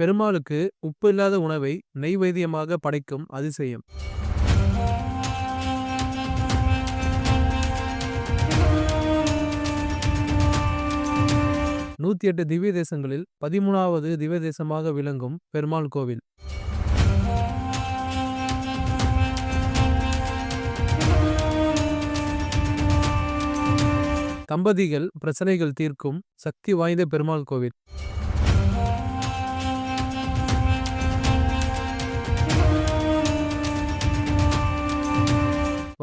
பெருமாளுக்கு உப்பு இல்லாத உணவை நெய்வேதியமாக படைக்கும் அதிசயம். நூத்தி எட்டு திவ்ய தேசங்களில் பதிமூணாவது திவ்ய தேசமாக விளங்கும் பெருமாள் கோவில். தம்பதிகள் பிரச்சனைகள் தீர்க்கும் சக்தி வாய்ந்த பெருமாள் கோவில்.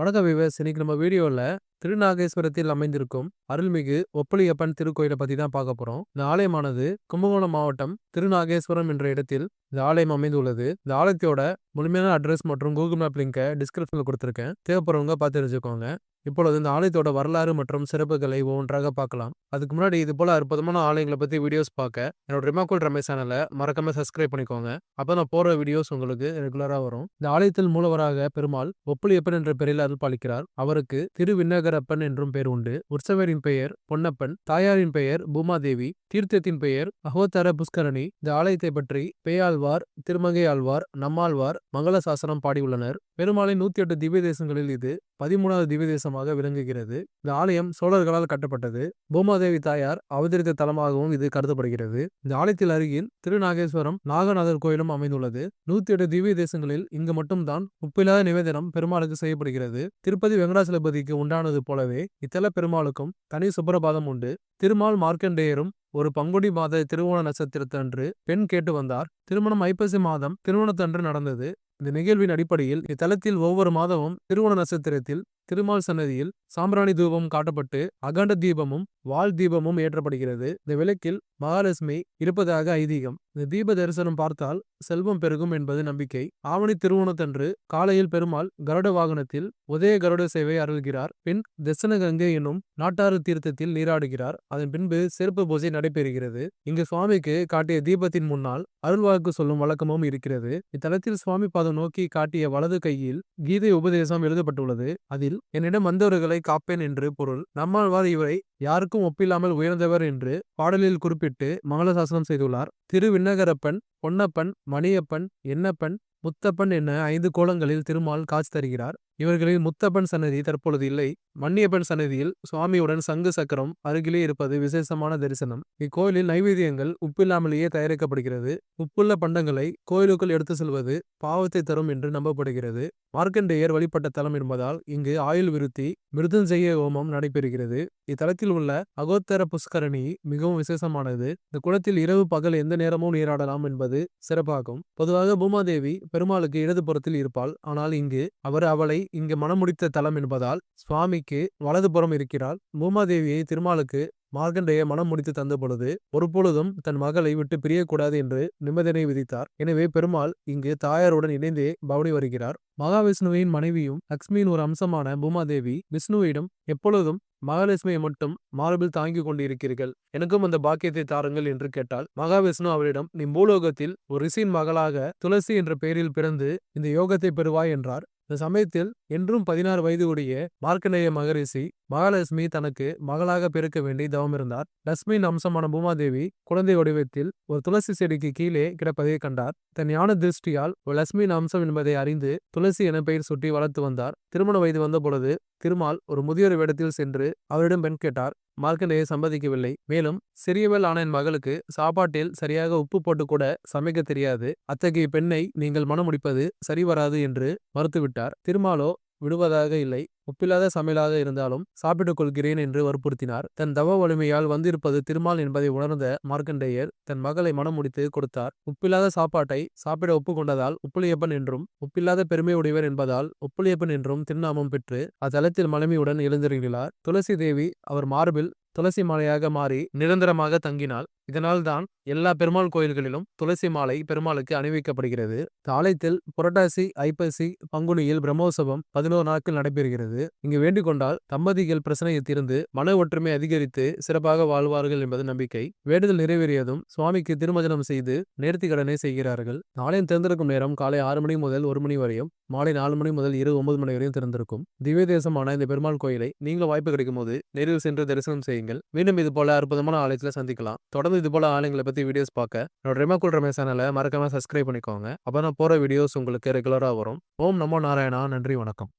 வணக்கம் விவஸ். இன்னைக்கு நம்ம வீடியோவில் திருநாகேஸ்வரத்தில் அமைந்திருக்கும் அருள்மிகு ஒப்பளியப்பன் திருக்கோயிலை பத்தி தான் பார்க்க போறோம். இந்த ஆலயமானது கும்பகோணம் மாவட்டம் திருநாகேஸ்வரம் என்ற இடத்தில் இந்த ஆலயம் அமைந்துள்ளது. இந்த ஆலயத்தோட முழுமையான அட்ரஸ் மற்றும் கூகுள் மேப் லிங்கை டிஸ்கிரிப்ஷனில் கொடுத்துருக்கேன். தேவைப்படுறவங்க பார்த்து தெரிஞ்சுக்கோங்க. இப்பொழுது இந்த ஆலயத்தோட வரலாறு மற்றும் சிறப்புகளை ஒவ்வொன்றாக பார்க்கலாம். அதுக்கு முன்னாடி இது போல அற்புதமான ஆலயங்களை பத்தி வீடியோஸ் பார்க்க என்னோட ரிமாக்கோல் ரமேஷ் சேனலை மறக்காம சப்ஸ்கிரைப் பண்ணிக்கோங்க. அப்போ நான் போற வீடியோஸ் உங்களுக்கு ரெகுலரா வரும். இந்த ஆலயத்தில் மூலவராக பெருமாள் ஒப்புளியப்பன் என்ற பெயரில் அருள் பாலிக்கிறார். அவருக்கு திருவிண்ணகரப்பன் என்றும் பெயர் உண்டு. உற்சவரின் பெயர் பொன்னப்பன் தாயாரின் பெயர் பூமாதேவி தீர்த்தத்தின் பெயர் அகோத்தர புஷ்கரணி. இந்த ஆலயத்தை பற்றி பேயாழ்வார் திருமங்கை ஆழ்வார் நம்மாழ்வார் மங்கள சாசனம் பாடியுள்ளனர். பெருமாளின் நூத்தி எட்டு திவ்ய தேசங்களில் இது பதிமூணாவது திவ்ய தலமாக விளங்குகிறது. இந்த ஆலயம் சோழர்களால் கட்டப்பட்டது. பூமாதேவி தாயார் அவதரித்த தலமாகவும் இது கருதப்படுகிறது. இந்த ஆலயத்தில் அருகில் திருநாகேஸ்வரம் நாகநாதர் கோயிலும் அமைந்துள்ளது. நூத்தி எட்டு திவ்ய தேசங்களில் இங்கு மட்டும்தான் உப்பில்லாத நிவேதனம் பெருமாளுக்கு செய்யப்படுகிறது. திருப்பதி வெங்கடாசலபதிக்கு உண்டானது போலவே இத்தல பெருமாளுக்கும் தனி சுப்பிரபாதம் உண்டு. திருமால் மார்க்கண்டேயரும் ஒரு பங்குடி மாத திருவோண நட்சத்திரத்தன்று பெண் கேட்டு வந்தார். திருமணம் ஐப்பசி மாதம் திருமணத்தன்று நடந்தது. இந்த நிகழ்வின் அடிப்படையில் இத்தலத்தில் ஒவ்வொரு மாதமும் திருவோண நட்சத்திரத்தில் திருமால் சன்னதியில் சாம்பிராணி தூபம் காட்டப்பட்டு அகண்ட தீபமும் வால் தீபமும் ஏற்றப்படுகிறது. இந்த விளக்கில் மகாலட்சுமி இருப்பதாக ஐதீகம். இந்த தீப தரிசனம் பார்த்தால் செல்வம் பெருகும் என்பது நம்பிக்கை. ஆவணி திருவோணத்தன்று காலையில் பெருமாள் கருட வாகனத்தில் உதய கருட சேவை அருள்கிறார். பின் தசன கங்கை என்னும் நாட்டாறு தீர்த்தத்தில் நீராடுகிறார். அதன் பின்பு சிறப்பு பூஜை நடைபெறுகிறது. இங்கு சுவாமிக்கு காட்டிய தீபத்தின் முன்னால் அருள்வாக்கு சொல்லும் வழக்கமும் இருக்கிறது. இத்தலத்தில் சுவாமி பாதம் நோக்கி காட்டிய வலது கையில் கீதை உபதேசம் எழுதப்பட்டுள்ளது. அதில் என்னிடம் வந்தவர்களை காப்பேன் என்று பொருள். நம்மாழ்வார் இவரை யாருக்கும் ஒப்பில்லாமல் உயர்ந்தவர் என்று பாடலில் குறிப்பிட்டு மங்களசாசனம் செய்துள்ளார். திருவிண்ணகரப்பன் பொன்னப்பன் மணியப்பன் என்னப்பன் முத்தப்பன் என ஐந்து கோலங்களில் திருமால் காட்சி தருகிறார். இவர்களில் முத்தப்பன் சன்னதி தற்பொழுது இல்லை. மன்னியப்பன் சன்னதியில் சுவாமியுடன் சங்கு சக்கரம் அருகிலே இருப்பது விசேஷமான தரிசனம். இக்கோயிலில் நைவேத்தியங்கள் உப்பில்லாமலேயே தயாரிக்கப்படுகிறது. உப்புள்ள பண்டங்களை கோயிலுக்குள் எடுத்து செல்வது பாவத்தை தரும் என்று நம்பப்படுகிறது. மார்க்கண்டேயர் வழிபட்ட தலம் என்பதால் இங்கு ஆயுள் விருத்தி மிருதுஞ்செய்ய ஹோமம் நடைபெறுகிறது. இத்தலத்தில் உள்ள அகோத்தர புஷ்கரணி மிகவும் விசேஷமானது. இந்த குளத்தில் இரவு பகல் எந்த நேரமும் நீராடலாம் என்பது சிறப்பாகும். பொதுவாக பூமாதேவி பெருமாளுக்கு இடதுபுறத்தில் இருப்பாள். ஆனால் இங்கு அவர் அவளை இங்கு மனமுடித்த தலம் என்பதால் சுவாமிக்கு வலதுபுறம் இருக்கிறாள். பூமாதேவியை திருமாலுக்கு மார்கண்டேய மனம் முடித்து தந்த பொழுது ஒரு பொழுதும் தன் மகளை விட்டு பிரியக்கூடாது என்று நிபந்தனை விதித்தார். எனவே பெருமாள் இங்கு தாயாருடன் இணைந்தே பவனி வருகிறார். மகாவிஷ்ணுவின் மனைவியும் லக்ஷ்மியின் ஒரு அம்சமான பூமாதேவி விஷ்ணுவிடம் எப்பொழுதும் மகாலட்சுமியை மட்டும் மார்பில் தாங்கிக் கொண்டிருக்கிறீர்கள். எனக்கும் அந்த பாக்கியத்தை தாருங்கள் என்று கேட்டால் மகாவிஷ்ணு அவரிடம் நீ பூலோகத்தில் ஒரு ரிஷியின் மகளாக துளசி என்ற பெயரில் பிறந்து இந்த யோகத்தை பெறுவாய் என்றார். இந்த சமயத்தில் என்றும் பதினாறு வயது உடைய மார்க்கண்டேய மகரிஷி மகாலட்சுமி தனக்கு மகளாக பிறக்க வேண்டி தவமிருந்தார் லட்சுமியின் அம்சமான பூமாதேவி குழந்தை வடிவத்தில் ஒரு துளசி செடிக்கு கீழே கிடப்பதை கண்டார். தன் ஞான திருஷ்டியால் ஒரு லட்சுமியின் அம்சம் என்பதை அறிந்து துளசி என பெயர் சுட்டி வளர்த்து வந்தார். திருமண வயது வந்த பொழுது திருமால் ஒரு முதியோர் வேடத்தில் சென்று அவரிடம் பெண் கேட்டார் மார்க்கண்டேய சம்மதிக்கவில்லை. மேலும் சிறியவள் ஆன என் மகளுக்கு சாப்பாட்டில் சரியாக உப்பு போட்டு கூட சமைக்க தெரியாது. அத்தகைய பெண்ணை நீங்கள் மனமுடிப்பது சரி வராது என்று மறுத்துவிட்டார். திருமாலோ விடுவதாக இல்லை. ஒப்பில்லாத சமையலாக இருந்தாலும் சாப்பிட்டுக் கொள்கிறேன் என்று வற்புறுத்தினார். தன் தவ வலிமையால் வந்திருப்பது திருமால் என்பதை உணர்ந்த மார்க்கண்டேயர் தன் மகளை மனம் முடித்து கொடுத்தார். உப்பில்லாத சாப்பாட்டை சாப்பிட ஒப்புக்கொண்டதால் உப்புளியப்பன் என்றும் உப்பில்லாத பெருமை உடையவர் என்பதால் உப்புளியப்பன் என்றும் திருநாமம் பெற்று அத்தலத்தில் மலைமையுடன் எழுந்திருக்கிறார். துளசி தேவி அவர் மார்பில் துளசி மலையாக மாறி நிரந்தரமாக தங்கினாள். இதனால் தான் எல்லா பெருமாள் கோயில்களிலும் துளசி மாலை பெருமாளுக்கு அணிவிக்கப்படுகிறது. ஆலயத்தில் புரட்டாசி ஐப்பசி பங்குனியில் பிரம்மோற்சவம் பதினோரு நாட்கள் நடைபெறுகிறது. இங்கு வேண்டிக் கொண்டால் தம்பதிகள் பிரச்சனையை தீர்ந்து மன ஒற்றுமை அதிகரித்து சிறப்பாக வாழ்வார்கள் என்பது நம்பிக்கை. வேண்டுதல் நிறைவேறியதும் சுவாமிக்கு திருமஜனம் செய்து நேர்த்தி கடனை செய்கிறார்கள். ஆலயம் திறந்திருக்கும் நேரம் காலை ஆறு மணி முதல் ஒரு மணி வரையும் மாலை நாலு மணி முதல் இரு ஒன்பது மணி வரையும் திறந்திருக்கும். திவ்ய தேசமான இந்த பெருமாள் கோயிலை நீங்களும் வாய்ப்பு கிடைக்கும் போது நேரில் சென்று தரிசனம் செய்யுங்கள். மீண்டும் இது போல அற்புதமான ஆலயத்தில் சந்திக்கலாம். தொடர்ந்து தொடர்ந்து இது போல ஆளுங்களை பத்தி வீடியோஸ் பார்க்க என்னோட ரெமகுல் ரமேஷ் சேனலை மறக்காம சப்ஸ்கிரைப் பண்ணிக்கோங்க. அப்போ நான் போற வீடியோஸ் உங்களுக்கு ரெகுலரா வரும். ஓம் நமோ நாராயணா. நன்றி வணக்கம்.